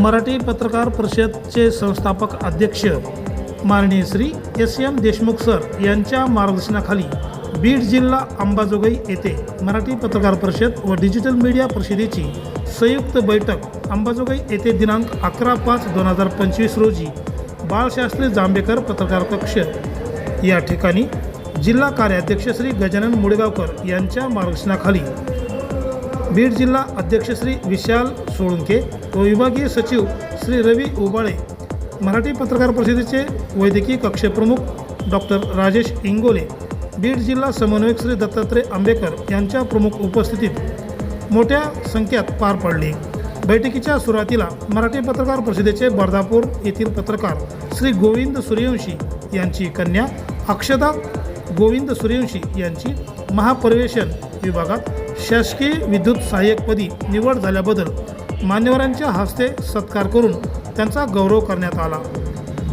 मराठी पत्रकार परिषदचे संस्थापक अध्यक्ष माननीय Shri S M Deshmukh sir यांच्या मार्गदर्शनाखाली बीड जिल्हा अंबाजोगाई येथे मराठी पत्रकार परिषद व डिजिटल मीडिया परिषदेची संयुक्त बैठक अंबाजोगाई येथे दिनांक अकरा पाच दोन हजार पंचवीस रोजी बाळशास्त्री जांभेकर पत्रकार कक्ष. या ठिकाणी जिल्हा कार्याध्यक्ष श्री गजानन मुडगावकर यांच्या मार्गदर्शनाखाली बीड जिल्हा अध्यक्ष श्री विशाल सोळुंके व विभागीय सचिव श्री रवी उबाळे मराठी पत्रकार परिषदेचे वैद्यकीय कक्षप्रमुख डॉक्टर राजेश इंगोले बीड जिल्हा समन्वयक श्री दत्तात्रय आंबेकर यांच्या प्रमुख उपस्थितीत मोठ्या संख्येत पार पडली. बैठकीच्या सुरुवातीला मराठी पत्रकार परिषदेचे बर्धापूर येथील पत्रकार श्री गोविंद सूर्यवंशी यांची कन्या अक्षदा गोविंद सूर्यवंशी यांची महापरिवेशन विभागात शासकीय विद्युत सहाय्यकपदी निवड झाल्याबद्दल मान्यवरांच्या हस्ते सत्कार करून त्यांचा गौरव करण्यात आला.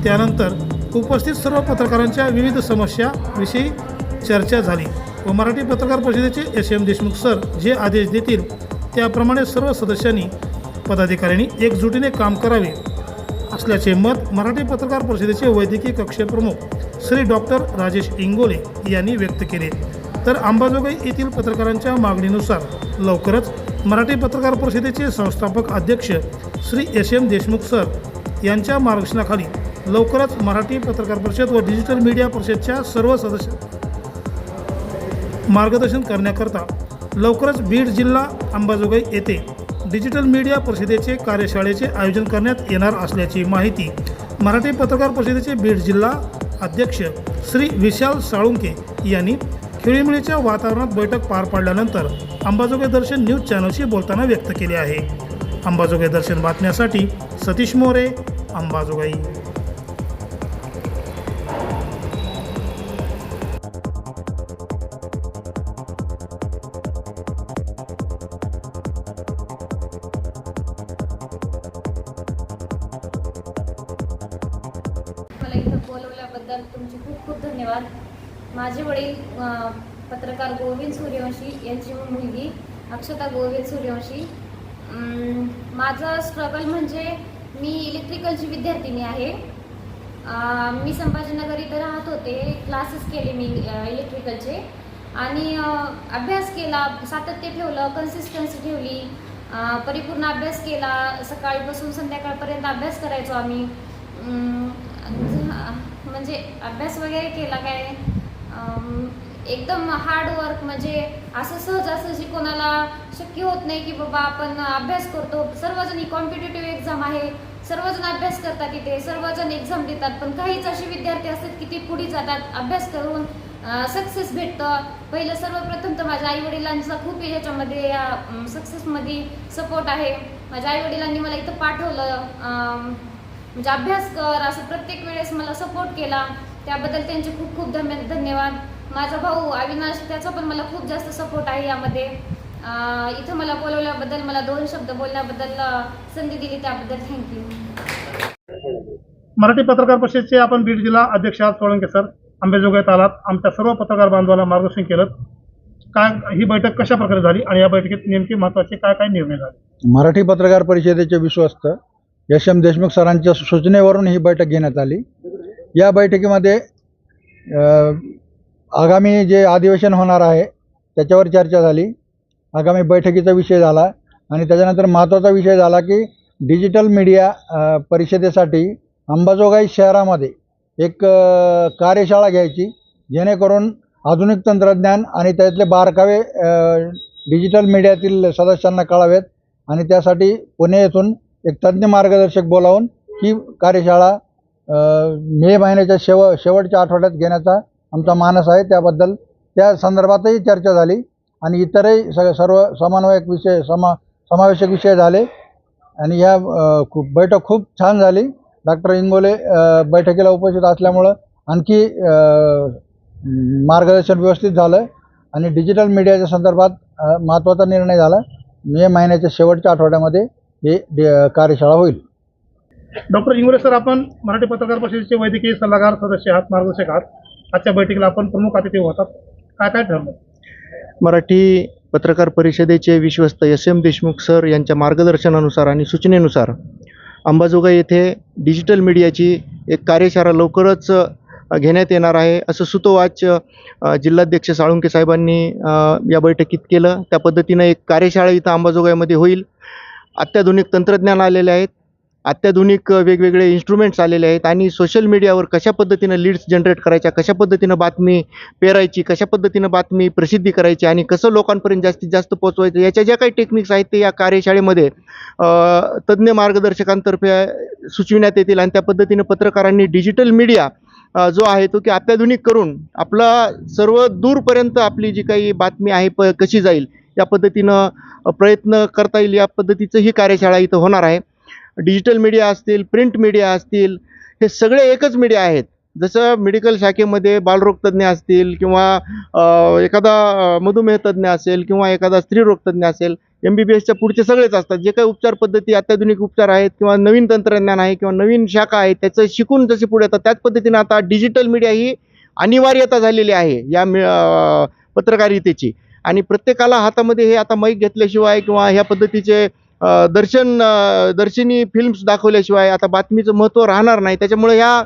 त्यानंतर उपस्थित सर्व पत्रकारांच्या विविध समस्याविषयी चर्चा झाली व मराठी पत्रकार परिषदेचे एस एम देशमुख सर जे आदेश देतील त्याप्रमाणे सर्व सदस्यांनी पदाधिकाऱ्यांनी एकजुटीने काम करावे असल्याचे मत मराठी पत्रकार परिषदेचे वैद्यकीय कक्षप्रमुख श्री डॉक्टर राजेश इंगोले यांनी व्यक्त केले. तर अंबाजोगाई येथील पत्रकारांच्या मागणीनुसार लवकरच मराठी पत्रकार परिषदेचे संस्थापक अध्यक्ष Shri S M Deshmukh sir यांच्या मार्गदर्शनाखाली लवकरच मराठी पत्रकार परिषद व डिजिटल मीडिया परिषदच्या सर्व सदस्य मार्गदर्शन करण्याकरता लवकरच बीड जिल्हा अंबाजोगाई येथे डिजिटल मीडिया परिषदेचे कार्यशाळेचे आयोजन करण्यात येणार असल्याची माहिती मराठी पत्रकार परिषदेचे बीड जिल्हा अध्यक्ष श्री विशाल साळुंके यांनी खेळीमेळीच्या वातावरणात बैठक पार पाडल्यानंतर अंबाजोगाई दर्शन न्यूज चॅनलशी बोलताना व्यक्त केले आहे. अंबाजोगाई दर्शन बातम्यासाठी सतीश मोरे अंबाजोगाई. बोलवल्याबद्दल तुमचे खूप खूप धन्यवाद. माझे वडील पत्रकार गोविंद सूर्यवंशी यांची मुलगी अक्षता गोविंद सूर्यवंशी. माझं स्ट्रगल म्हणजे मी इलेक्ट्रिकलची विद्यार्थिनी आहे. मी संभाजीनगर इथं राहत होते क्लासेस केले मी इलेक्ट्रिकलचे आणि अभ्यास केला सातत्य ठेवलं कन्सिस्टन्सी ठेवली. परिपूर्ण अभ्यास केला सकाळीपासून संध्याकाळपर्यंत अभ्यास करायचो आम्ही. म्हणजे अभ्यास वगैरे केला काय? एकदम हार्ड वर्क म्हणजे असं सहजासहजी कोणाला शक्य होत नाही की बाबा आपण अभ्यास करतो. सर्वजण ही कॉम्पिटेटिव्ह एक्झाम आहे. सर्वजण अभ्यास करतात इथे. सर्वजण एक्झाम देतात. पण काहीच असे विद्यार्थी असतात की ते पुढे जातात अभ्यास करून सक्सेस भेटतं. पहिलं सर्वप्रथम तर माझ्या आई वडिलांचा खूप ह्याच्यामध्ये या सक्सेसमध्ये सपोर्ट आहे. माझ्या आई वडिलांनी मला इथं पाठवलं. म्हणजे अभ्यास कर असं प्रत्येक वेळेस मला सपोर्ट केला. त्याबद्दल त्यांचे खूप खूप धन्य धन्यवाद. माझा भाऊ अविनाश त्याचा पण मला खूप जास्त सपोर्ट आहे यामध्ये. इथं मला बोलवल्याबद्दल मला दोन शब्द बोलण्याबद्दल संधी दिली त्याबद्दल थँक्यू मराठी पत्रकार परिषदेचे आपण बीड जिल्हा अध्यक्ष आहात सोळंके सर. आंबेजोगाईत आलात. आमच्या सर्व पत्रकार बांधवांना मार्गदर्शन केलं काय ही बैठक कशा प्रकारे झाली आणि या बैठकीत नेमके महत्त्वाचे काय काय निर्णय झाले? मराठी पत्रकार परिषदेचे विश्वस्त यश एम. देशमुख सरांच्या सूचनेवरून ही बैठक घेण्यात आली. या बैठकीमध्ये आगामी जे अधिवेशन होणार आहे त्याच्यावर चर्चा झाली. आगामी बैठकीचा विषय झाला आणि त्याच्यानंतर महत्त्वाचा विषय झाला की डिजिटल मीडिया परिषदेसाठी अंबाजोगाई शहरामध्ये एक कार्यशाळा घ्यायची जेणेकरून आधुनिक तंत्रज्ञान आणि त्यातले बारकावे डिजिटल मीडियातील सदस्यांना कळावेत आणि त्यासाठी पुणे येथून एक तज्ज्ञ मार्गदर्शक बोलावून ही कार्यशाळा मे महिन्याच्या शेव शेवटच्या आठवड्यात घेण्याचा आमचा मानस आहे त्याबद्दल. त्या संदर्भातही चर्चा झाली आणि इतरही सग सर्व समन्वयक विषय समा समावेशक विषय झाले. आणि या खूप बैठक खूप छान झाली. डॉक्टर इंगोले बैठकीला उपस्थित असल्यामुळं आणखी मार्गदर्शन व्यवस्थित झालं आणि डिजिटल मीडियाच्या संदर्भात महत्त्वाचा निर्णय झाला. मे महिन्याच्या शेवटच्या आठवड्यामध्ये हे डे- कार्यशाळा होईल. डॉक्टर इंगोले सर आपण मराठी पत्रकार परिषदेचे वैद्यकीय सल्लागार सदस्य आहात मार्गदर्शक आहात. आजच्या बैठकीला आपण प्रमुख अतिथी होतात काय काय ठरलं? मराठी पत्रकार परिषदेचे विश्वस्त एस एम देशमुख सर यांच्या मार्गदर्शनानुसार आणि सूचनेनुसार अंबाजोगाई येथे डिजिटल मीडियाची एक कार्यशाळा लवकरच घेण्यात येणार आहे असं सुतोवाच जिल्हाध्यक्ष साळुंके साहेबांनी या बैठकीत केलं. त्या पद्धतीनं एक कार्यशाळा इथं अंबाजोगाईमध्ये होईल. अत्याधुनिक तंत्रज्ञान आलेले आहेत. अत्याधुनिक वेगवेगळे इन्स्ट्रुमेंट्स आलेले आहेत आणि सोशल मीडियावर कशा पद्धतीनं लीड्स जनरेट करायच्या कशा पद्धतीनं बातमी पेरायची कशा पद्धतीनं बातमी प्रसिद्धी करायची आणि कसं लोकांपर्यंत जास्तीत जास्त पोहोचवायचं याच्या ज्या काही टेक्निक्स आहेत ते या कार्यशाळेमध्ये तज्ज्ञ मार्गदर्शकांतर्फे सुचविण्यात येतील आणि त्या पद्धतीनं पत्रकारांनी डिजिटल मीडिया जो आहे तो की अत्याधुनिक करून आपला सर्व दूरपर्यंत आपली जी काही बातमी आहे प कशी जाईल या पद्धतीनं प्रयत्न करता येईल या पद्धतीचं ही कार्यशाळा इथं होणार आहे. डिजिटल मीडिया असतील प्रिंट मीडिया असतील हे सगळे एकच मीडिया आहेत. जसं मेडिकल शाखेमध्ये बालरोग तज्ज्ञ असतील किंवा एखादा अ, मधुमेह तज्ज्ञ असेल किंवा एखादा स्त्रीरोग तज्ज्ञ असेल एम बी बी एसच्या पुढचे सगळेच असतात. जे काही उपचार पद्धती अत्याधुनिक उपचार आहेत किंवा नवीन तंत्रज्ञान आहे किंवा नवीन शाखा आहे त्याचं शिकून जसे पुढे येतात त्याच पद्धतीनं आता डिजिटल मीडिया ही अनिवार्यता झालेली आहे या मि पत्रकारितेची. आणि प्रत्येकाला हातामध्ये हे आता माईक घेतल्याशिवाय किंवा ह्या पद्धतीचे दर्शन दर्शनी फिल्म्स दाखवल्याशिवाय आता बातमीचं महत्त्व राहणार नाही. त्याच्यामुळे ह्या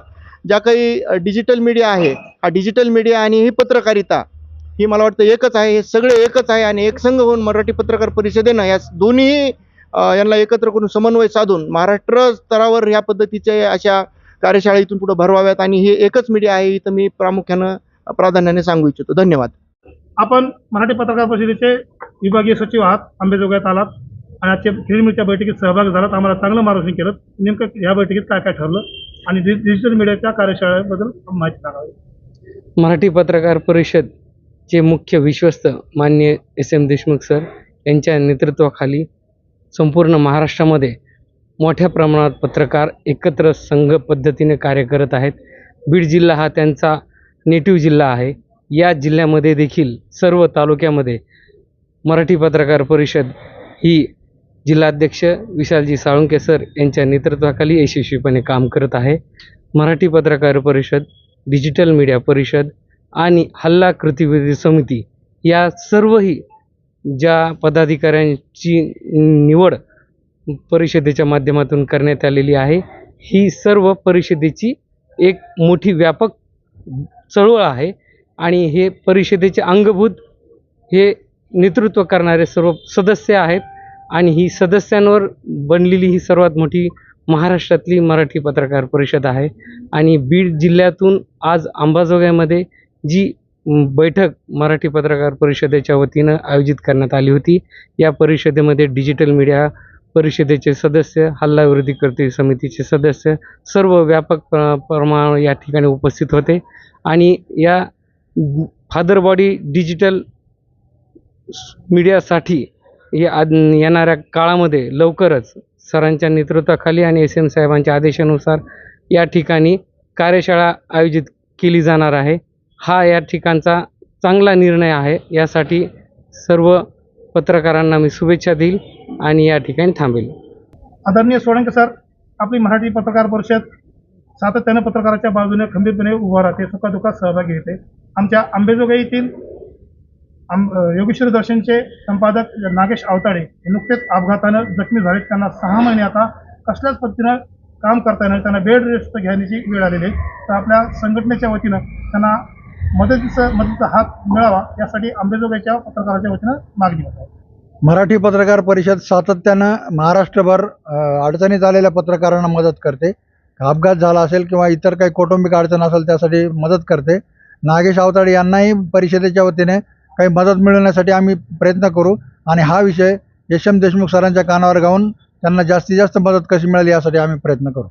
ज्या काही डिजिटल मीडिया आहे हा डिजिटल मीडिया आणि ही पत्रकारिता ही मला वाटतं एकच आहे. हे सगळे एकच आहे आणि एकसंघ होऊन मराठी पत्रकार परिषदेनं या दोन्ही यांना एकत्र करून समन्वय साधून महाराष्ट्र स्तरावर ह्या पद्धतीचे अशा कार्यशाळा इथून पुढे भरवाव्यात आणि हे एकच मीडिया आहे इथं मी प्रामुख्यानं प्राधान्याने सांगू इच्छितो. धन्यवाद. आपण मराठी पत्रकार परिषदेचे विभागीय सचिव आहात आंबेजोगाईत आलात आणि आजच्या फिल्मीच्या बैठकीत सहभाग झालात आम्हाला चांगलं मार्गदर्शन केलं. नेमकं या बैठकीत काय काय ठरलं आणि डिजिटल मीडियाच्या कार्यशाळेबद्दल माहिती सांगावी. मराठी पत्रकार परिषदचे मुख्य विश्वस्त मान्य एस एम देशमुख सर यांच्या नेतृत्वाखाली संपूर्ण महाराष्ट्रामध्ये मोठ्या प्रमाणात पत्रकार एकत्र संघ पद्धतीने कार्य करत आहेत. बीड जिल्हा हा त्यांचा नेटिव्ह जिल्हा आहे. या जिल्ह्यामध्ये देखील सर्व तालुक्यामध्ये मराठी पत्रकार परिषद ही जिल्हाध्यक्ष विशालजी साळुंके सर यांच्या नेतृत्वाखाली यशस्वीपणे काम करत आहे. मराठी पत्रकार परिषद डिजिटल मीडिया परिषद आणि हल्ला कृतीविधी समिती या सर्वही ज्या पदाधिकाऱ्यांची निवड परिषदेच्या माध्यमातून करण्यात आलेली आहे ही सर्व परिषदेची एक मोठी व्यापक चळवळ आहे आणि हे परिषदेचे अंगभूत हे नेतृत्व करणारे सर्व सदस्य आहेत. आणि ही सदस्यांवर बनलेली ही सर्वात मोठी महाराष्ट्रातली मराठी पत्रकार परिषद आहे. आणि बीड जिल्ह्यातून आज अंबाजोगाईमध्ये जी बैठक मराठी पत्रकार परिषदेच्या वतीनं आयोजित करण्यात आली होती या परिषदेमध्ये डिजिटल मीडिया परिषदेचे सदस्य हल्ला विरोधी कृती समितीचे सदस्य सर्व व्यापक प्र प्रमाण या ठिकाणी उपस्थित होते. आणि या फादर बॉडी डिजिटल मीडियासाठी या आद येणाऱ्या काळामध्ये लवकरच सरांच्या नेतृत्वाखाली आणि एस एम साहेबांच्या आदेशानुसार या ठिकाणी कार्यशाळा आयोजित केली जाणार आहे. हा या ठिकाणचा चांगला निर्णय आहे. यासाठी सर्व पत्रकारांना मी शुभेच्छा देईल आणि या ठिकाणी थांबेल. आदरणीय सोळंके सर आपली मराठी पत्रकार परिषद सातत्यानं पत्रकाराच्या बाजूने खंबीरपणे उभा राहते सुखादुखात सहभागी घेते आमच्या आंबेजोगाईतील आम योगेश्वर दर्शनचे संपादक नागेश आवताडे हे नुकतेच अपघातानं जखमी झालेत. त्यांना सहा महिने आता कसल्याच पद्धतीनं काम करता येणार त्यांना बेड रेस्ट घेण्याची वेळ आलेली आहे. तर आपल्या संघटनेच्या वतीनं त्यांना मदतीचं मदतीचा हात मिळावा यासाठी आंबेजोगाईच्या पत्रकाराच्या वतीनं मागणी होत आहे. मराठी पत्रकार परिषद सातत्यानं महाराष्ट्रभर अडचणीत आलेल्या पत्रकारांना मदत करते. अपघात झाला असेल किंवा इतर काही कौटुंबिक अडचण असेल त्यासाठी मदत करते. नागेश आवताडे यांनाही परिषदेच्या वतीने काही मदत मिळवण्यासाठी आम्ही प्रयत्न करू आणि हा विषय यशम देशमुख सरांच्या कानावर गाऊन त्यांना जास्तीत जास्त मदत कशी मिळेल यासाठी आम्ही प्रयत्न करू.